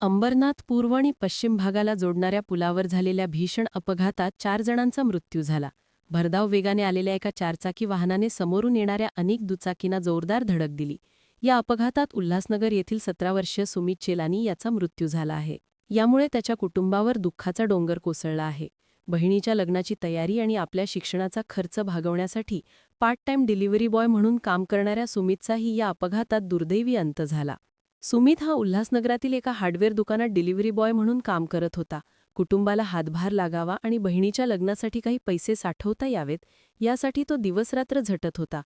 अंबरनाथ पूर्व आणि पश्चिम भागाला जोडणाऱ्या पुलावर झालेल्या भीषण अपघातात चार जणांचा मृत्यू झाला. भरधाव वेगाने आलेल्या एका चारचाकी वाहनाने समोरून येणाऱ्या अनेक दुचाकींना जोरदार धडक दिली. या अपघातात उल्हासनगर येथील सतरा वर्षीय सुमित चेलानी याचा मृत्यू झाला आहे. यामुळे त्याच्या कुटुंबावर दुःखाचा डोंगर कोसळला आहे. बहिणीच्या लग्नाची तयारी आणि आपल्या शिक्षणाचा खर्च भागवण्यासाठी पार्ट टाइम डिलिव्हरी बॉय म्हणून काम करणाऱ्या सुमितचाही या अपघातात दुर्दैवी अंत झाला. सुमित हा उल्हासनगरातील एका हार्डवेअर दुकानात डिलिव्हरी बॉय म्हणून काम करत होता. कुटुंबाला हातभार लागावा आणि बहिणीच्या लग्नासाठी काही पैसे साठवता यावेत यासाठी तो दिवसरात्र झटत होता.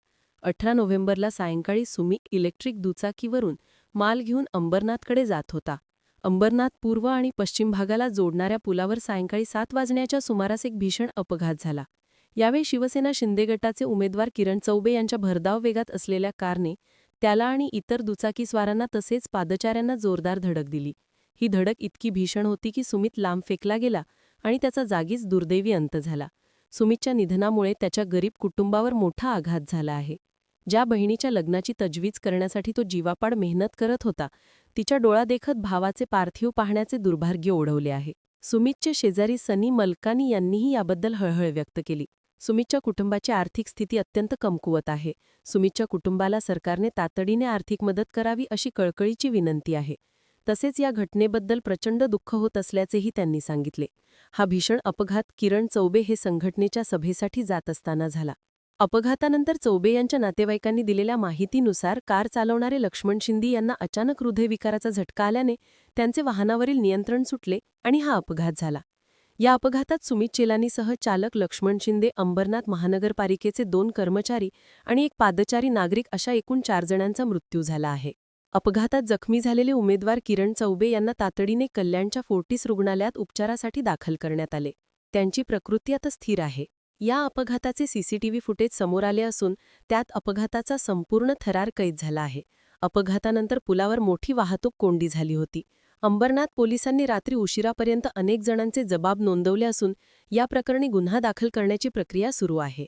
अठरा नोव्हेंबरला सायंकाळी सुमित इलेक्ट्रिक दुचाकीवरून माल घेऊन अंबरनाथकडे जात होता. अंबरनाथ पूर्व आणि पश्चिम भागाला जोडणाऱ्या पुलावर सायंकाळी सात वाजण्याच्या सुमारास एक भीषण अपघात झाला. यावेळी शिवसेना शिंदे गटाचे उमेदवार किरण चौबे यांच्या भरधाव वेगात असलेल्या कारने त्याला आणि इतर दुचाकीस्वारांना तसेच पादचाऱ्यांना जोरदार धडक दिली. ही धडक इतकी भीषण होती की सुमित लांब फेकला गेला आणि त्याचा जागीच दुर्दैवी अंत झाला. सुमितच्या निधनामुळे त्याच्या गरीब कुटुंबावर मोठा आघात झाला आहे. ज्या बहिणीच्या लग्नाची तजवीज करण्यासाठी तो जीवापाड मेहनत करत होता तिच्या डोळादेखत भावाचे पार्थिव पाहण्याचे दुर्भाग्य ओढवले आहे. सुमितचे शेजारी सनी मलकानी यांनीही याबद्दल हळहळ व्यक्त केली. सुमितच्या कुटुंबाची आर्थिक स्थिती अत्यंत कमकुवत आहे. सुमितच्या कुटुंबाला सरकारने तातडीने आर्थिक मदत करावी अशी कळकळीची विनंती आहे. तसेच या घटनेबद्दल प्रचंड दुःख होत असल्याचेही त्यांनी सांगितले. हा भीषण अपघात किरण चौबे हे संघटनेच्या सभेसाठी जात असताना झाला. अपघातानंतर चौबे यांच्या नातेवाईकांनी दिलेल्या माहितीनुसार कार चालवणारे लक्ष्मण शिंदे यांना अचानक हृदयविकाराचा झटका आल्याने त्यांचे वाहनावरील नियंत्रण सुटले आणि हा अपघात झाला. या अपघातात सुमित चेलानीसह चालक लक्ष्मण शिंदे अंबरनाथ महानगरपालिकेचे दोन कर्मचारी आणि एक पादचारी नागरिक अशा एकूण चार जणांचा मृत्यू झाला आहे. अपघातात जखमी झालेले उमेदवार किरण चौबे यांना तातडीने कल्याणच्या फोर्टिस रुग्णालयात उपचारासाठी दाखल करण्यात आले. त्यांची प्रकृती आता स्थिर आहे. या अपघाताचे सीसीटीव्ही फुटेज समोर आले असून त्यात अपघाताचा संपूर्ण थरार कैद झाला आहे. अपघातानंतर पुलावर मोठी वाहतूक कोंडी झाली होती. अंबरनाथ पोलिसांनी रात्री उशिरापर्यंत अनेक जणांचे जबाब नोंदवले असून या प्रकरणी गुन्हा दाखल करण्याची प्रक्रिया सुरू आहे.